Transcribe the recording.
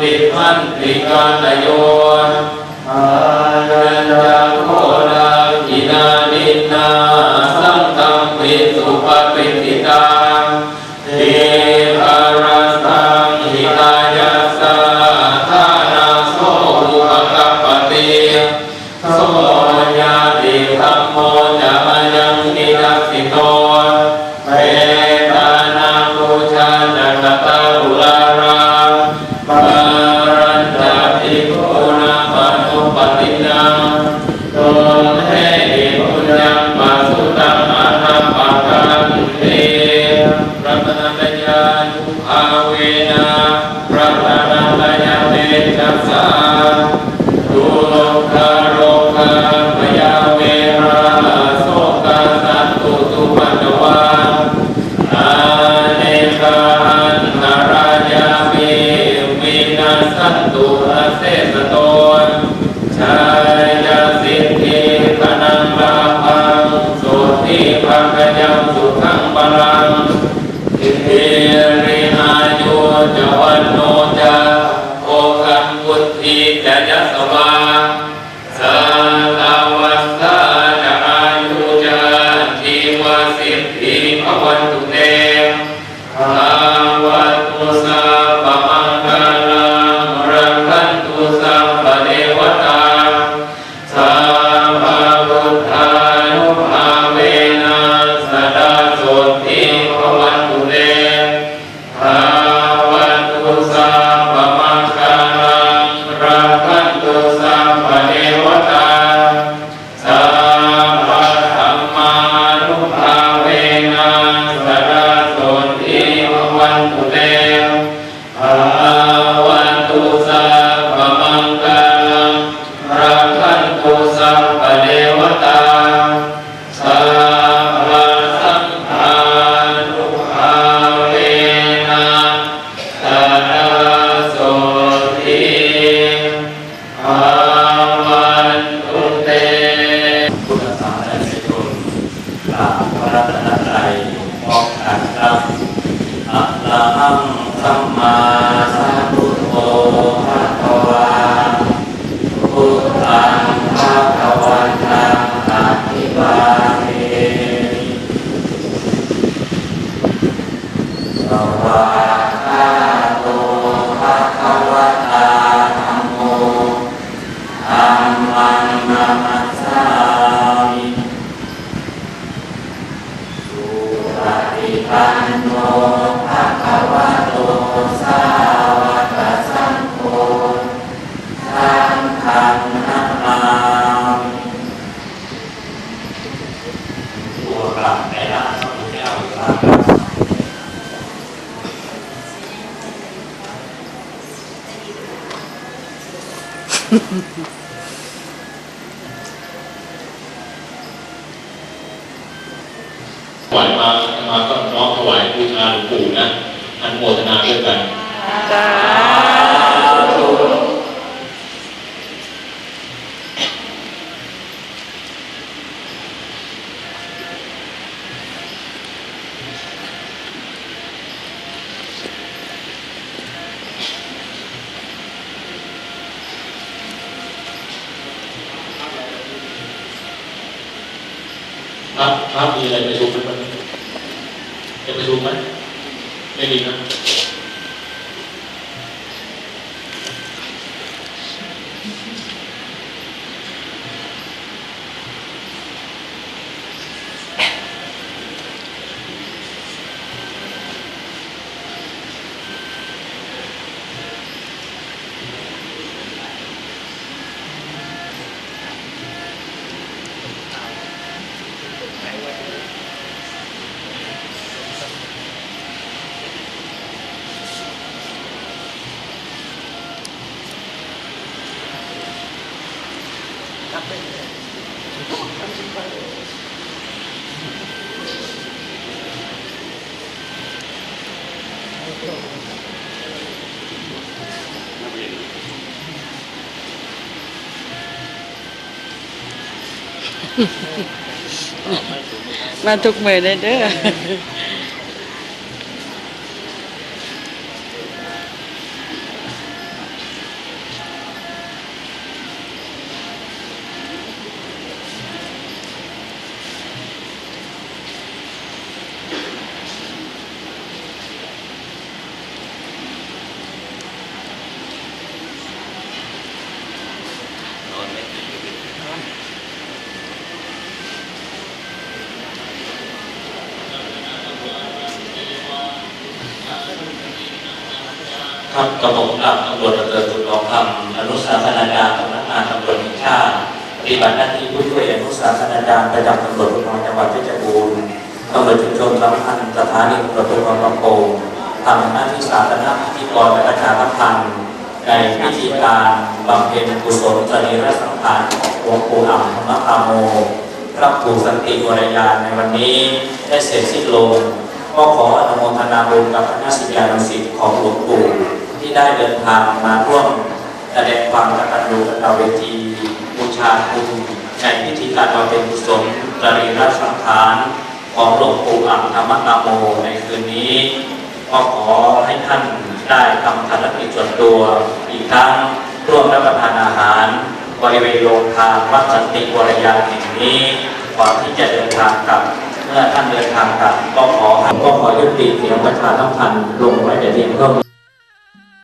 ปิพันติกาลโย ละหังสัมมาสัพุโธภะคะวาพุทธัภะคะวันตังภิวาเทสวาคาโตภะคะวะตาธัมโมธัมังนามัสามิสุปิปโน ถวายมามาก็น้อมถวายบูชาหลวงปู่นะ อันโมทนาด้วยกันจ้า ระพรับมีอะไรไปดูชุมไหมวันนี้จะปดูไหมไม่มีนะ มาทุกมือเลยเด้อ ครับกระผมรับตำรวจระเบิดตุลองคำอนุสาสนาการสำนักงานตำรวจแห่งชาติปฏิบัติหน้าที่ผู้ช่วยอนุสาสนาการประจำตำรวจภูธรจังหวัดเพชรบูรณ์ตำรวจชุมชนสำคัญสถานีตำรวจภูธรลำโพงทำหน้าที่สาธารณพิธีกรและประชาสัมพันธ์ในพิธีการบำเพ็ญกุศลสรีระสังขารของหลวงปู่อ่ำธรรมคาโมพระครูสันติวรยานในวันนี้ได้เสร็จสิ้นลงก็ขออนุโมทนาบุญกับคณะศิษยานุศิษย์ของหลวงปู่ ที่ได้เดินทางมาร่วมแสดงความกตัญญูกตเวทีบูชาคุณในพิธีการบำเพ็ญกุศลตรีรัสังขารของหลวงปู่อ่ำธรรมกาโมในคืนนี้ก็ขอให้ท่านได้ทำภารกิจส่วนตัว อีกทั้งร่วมรับประทานอาหาร บริเวณโรงทานวัดสันติวรยานแห่งนี้ก่อนที่จะเดินทางกลับเมื่อท่านเดินทางกลับก็ขอก็ขอยุติเสียงประชาสัมพันธ์ลงไว้แต่เพียงเท่านี้